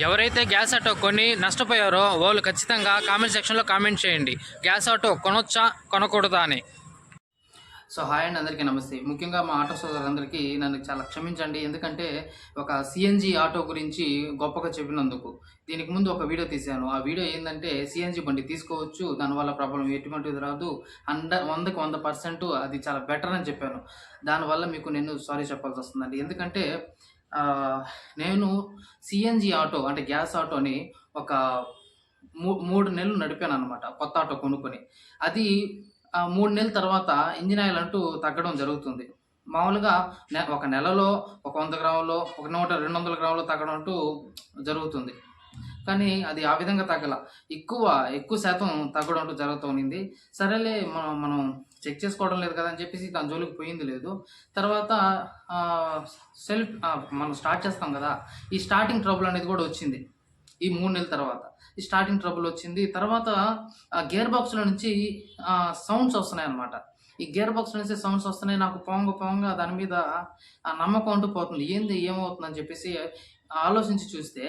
ఎవరైతే gas auto కొని నష్టపోయారో వాళ్ళు ఖచ్చితంగా కామెంట్ సెక్షన్లో కామెంట్ చేయండి. Gas auto కొనొచ్చా? కొనకూడదా అని. సో హాయ్ అండి అందరికీ నమస్తే. ముఖ్యంగా మా ఆటో సోదరులందరికీ నన్ను చాలా క్షమించండి. ఎందుకంటే ఒక సిఎన్జి ఆటో గురించి గొప్పగా చెప్పినందుకు. దీనికి ముందు ఒక వీడియో తీశాను. ఆ వీడియో ఏంటంటే సిఎన్జి బండి తీసుకోవచ్చు. దానివల్ల ప్రాబ్లం ఎటువంటిది రాదు. హండ్రెడ్ వందకు వంద పర్సెంట్ అది చాలా బెటర్ అని చెప్పాను. దానివల్ల మీకు నేను సారీ చెప్పాల్సి వస్తుందండి. ఎందుకంటే నేను సిఎన్జి ఆటో అంటే గ్యాస్ ఆటోని ఒక మూ మూడు నెలలు నడిపాను అనమాట కొత్త ఆటో కొనుక్కొని. అది ఆ మూడు నెలల తర్వాత ఇంజిన్ ఆయిల్ అంటూ తగ్గడం జరుగుతుంది. మామూలుగా నె- ఒక నెలలో ఒక వంద గ్రాములు ఒక నూట రెండు వందల గ్రాములు తగ్గడం అంటూ జరుగుతుంది. కానీ అది ఆ విధంగా తగ్గల. ఎక్కువ ఎక్కువ శాతం తగ్గడం అంటూ జరుగుతూ ఉన్నింది సరేలే మనం మనం చెక్ చేసుకోవడం లేదు కదా అని చెప్పేసి దాని జోలికి పోయింది లేదు. తర్వాత సెల్ఫ్ మనం స్టార్ట్ చేస్తాం కదా ఈ స్టార్టింగ్ ట్రబుల్ అనేది కూడా వచ్చింది ఈ మూడు నెలల తర్వాత. ఈ స్టార్టింగ్ ట్రబుల్ వచ్చింది. తర్వాత ఆ గేర్ బాక్స్లో నుంచి సౌండ్స్ వస్తున్నాయి అన్నమాట. ఈ గేర్ బాక్స్ నుంచి సౌండ్స్ వస్తున్నాయి. నాకు పొంగ పొంగ దాని మీద నమ్మకం అంటూ పోతుంది. ఏంది ఏమవుతుందని చెప్పేసి ఆలోచించి చూస్తే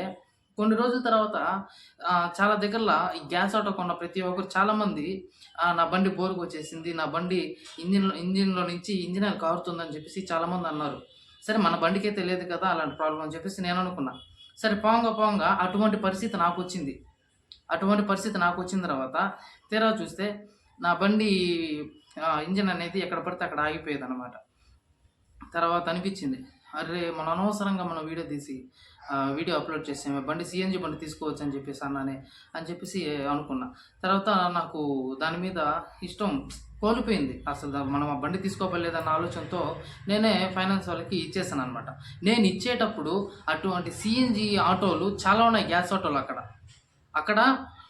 కొన్ని రోజుల తర్వాత చాలా దగ్గరలో ఈ గ్యాస్ ఆటో కొన్న ప్రతి ఒక్కరు చాలామంది నా బండి బోరుకు వచ్చేసింది నా బండి ఇంజిన్ ఇంజిన్లో నుంచి ఇంజిన్ కారుతుందని చెప్పేసి చాలామంది అన్నారు. సరే మన బండికే తెలియదు కదా అలాంటి ప్రాబ్లం అని చెప్పేసి నేను అనుకున్నా. సరే పోంగ పోంగ అటువంటి పరిస్థితి నాకు వచ్చింది అటువంటి పరిస్థితి నాకు వచ్చిన తర్వాత తీరా చూస్తే నా బండి ఇంజిన్ అనేది ఎక్కడ పడితే అక్కడ ఆగిపోయేది అనమాట తర్వాత అనిపించింది అరే మనం అనవసరంగా మనం వీడియో తీసి వీడియో అప్లోడ్ చేసాము బండి సిఎన్జి బండి తీసుకోవచ్చు అని చెప్పేసి అన్నానే అని చెప్పేసి అనుకున్నా. తర్వాత నాకు దాని మీద ఇష్టం కోల్పోయింది. అసలు మనం ఆ బండి తీసుకోవలేదన్న ఆలోచనతో నేనే ఫైనాన్స్ వాళ్ళకి ఇచ్చేసాను అనమాట నేను ఇచ్చేటప్పుడు అటువంటి సిఎన్జి ఆటోలు చాలా ఉన్నాయి గ్యాస్ ఆటోలు అక్కడ. అక్కడ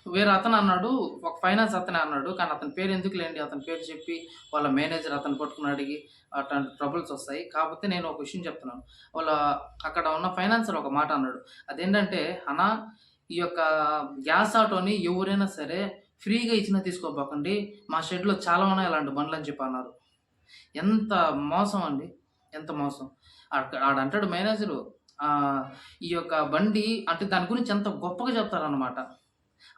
వేరే అతను అన్నాడు ఒక ఫైనాన్స్ అతనే అన్నాడు కానీ అతని పేరు ఎందుకు లేండి? అతని పేరు చెప్పి వాళ్ళ మేనేజర్ అతను పట్టుకుని అడిగి అట్లాంటి ట్రబుల్స్ వస్తాయి. కాకపోతే నేను ఒక విషయం చెప్తున్నాను. వాళ్ళ అక్కడ ఉన్న ఫైనాన్సర్ ఒక మాట అన్నాడు. అదేంటంటే అనా ఈ యొక్క గ్యాస్ ఆటోని ఎవరైనా సరే ఫ్రీగా ఇచ్చినా తీసుకోపోకండి మా షెడ్లో చాలా ఉన్నాయి అలాంటి బండ్లు అని చెప్పి అన్నారు. ఎంత మోసం అండి? ఎంత మోసం? ఆడ ఆడంటాడు మేనేజరు ఈ యొక్క బండి అంటే దాని గురించి ఎంత గొప్పగా చెప్తారనమాట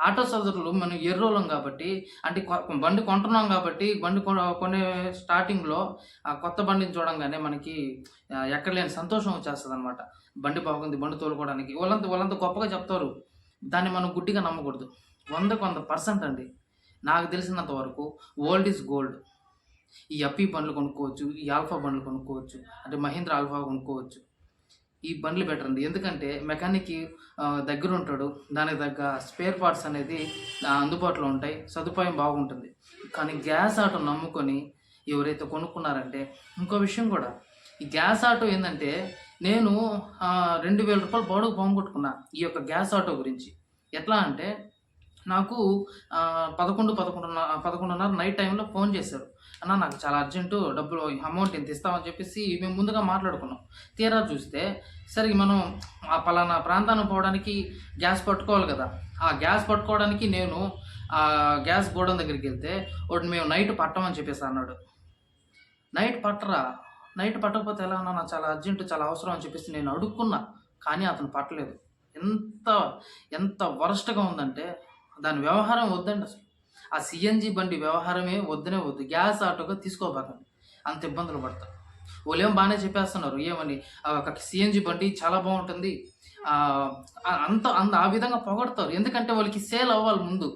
ఆటో సోదరులు మనం ఎర్రోలం కాబట్టి అంటే కొ- బండి కొంటున్నాం కాబట్టి బండి కొ- కొనే స్టార్టింగ్లో ఆ కొత్త బండిని చూడంగానే మనకి ఎక్కడ లేని సంతోషం వచ్చేస్తుంది అనమాట బండి బాగుంది బండి తోలుకోవడానికి. వాళ్ళంతా వాళ్ళంతా గొప్పగా చెప్తారు. దాన్ని మనం గుడ్డిగా నమ్మకూడదు. వందకు వంద పర్సెంట్ అండి. నాకు తెలిసినంత వరకు ఓల్డ్ ఈజ్ గోల్డ్. ఈ అప్పీ బండ్లు కొనుక్కోవచ్చు ఈ ఆల్ఫా బండ్లు కొనుక్కోవచ్చు అంటే మహీంద్ర ఆల్ఫా కొనుక్కోవచ్చు. ఈ బండ్లు బెటర్ అండి. ఎందుకంటే మెకానిక్ దగ్గర ఉంటాడు దానికి తగ్గ స్పేర్ పార్ట్స్ అనేది అందుబాటులో ఉంటాయి. సదుపాయం బాగుంటుంది. కానీ గ్యాస్ ఆటో నమ్ముకొని ఎవరైతే కొనుక్కున్నారంటే ఇంకో విషయం కూడా. ఈ గ్యాస్ ఆటో ఏంటంటే నేను రెండు వేల రూపాయలు బాడుగు పోగొట్టుకున్నా ఈ యొక్క గ్యాస్ ఆటో గురించి. ఎట్లా అంటే నాకు పదకొండు పదకొండున్నర పదకొండున్నర నైట్ టైంలో ఫోన్ చేశారు. అన్న నాకు చాలా అర్జెంటు డబ్బులు అమౌంట్ ఎంత ఇస్తామని చెప్పేసి మేము ముందుగా మాట్లాడుకున్నాం. తీరా చూస్తే సరే మనం ఆ పలానా ప్రాంతానికి పోవడానికి గ్యాస్ పట్టుకోవాలి కదా. ఆ గ్యాస్ పట్టుకోవడానికి నేను ఆ గ్యాస్ గోడౌన్ దగ్గరికి వెళ్తే ఒకటి మేము నైట్ పట్టమని చెప్పేసి అన్నాడు. నైట్ పట్టరా? నైట్ పట్టకపోతే ఎలా ఉన్నా నాకు చాలా అర్జెంట్ చాలా అవసరం అని చెప్పేసి నేను అడుక్కున్నా. కానీ అతను పట్టలేదు. ఎంత ఎంత వరస్ట్గా ఉందంటే దాని వ్యవహారం వద్దండి అసలు. ఆ సిఎన్జి బండి వ్యవహారమే వద్దనే వద్దు. గ్యాస్ ఆటోగా తీసుకోబాకండి. అంత ఇబ్బందులు పడతారు. వాళ్ళేం బాగానే చెప్పేస్తున్నారు. ఏమని? ఒక సిఎన్జి బండి చాలా బాగుంటుంది. అంత అంత ఆ విధంగా పొగడతారు. ఎందుకంటే వాళ్ళకి సేల్ అవ్వాలి ముందు.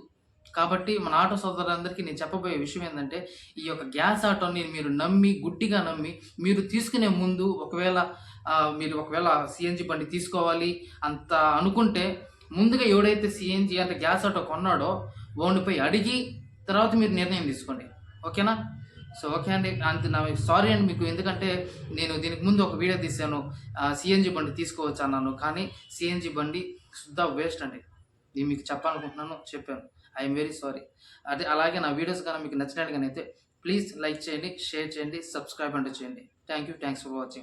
కాబట్టి మన ఆటో సోదరులందరికీ నేను చెప్పబోయే విషయం ఏంటంటే ఈ యొక్క గ్యాస్ ఆటోని మీరు నమ్మి గుడ్డిగా నమ్మి మీరు తీసుకునే ముందు ఒకవేళ మీరు ఒకవేళ సిఎన్జి బండి తీసుకోవాలి అంత అనుకుంటే ముందుగా ఎవడైతే సిఎన్జి అంటే గ్యాస్ ఆటో కొన్నాడో ఓన్పై అడిగి తర్వాత మీరు నిర్ణయం తీసుకోండి. ఓకేనా? సో ఓకే అండి. అంత నా సారీ అండి మీకు. ఎందుకంటే నేను దీనికి ముందు ఒక వీడియో తీశాను. సిఎన్జి బండి తీసుకోవచ్చు అన్నాను. కానీ సిఎన్జి బండి శుద్ధ వేస్ట్ అండి. నేను మీకు చెప్పాలనుకుంటున్నాను చెప్పాను. ఐఎమ్ వెరీ సారీ అదే అలాగే నా వీడియోస్ కానీ మీకు నచ్చినట్టుగానైతే ప్లీజ్ లైక్ చేయండి షేర్ చేయండి సబ్స్క్రైబ్ అంటే చేయండి. Thank you thanks for watching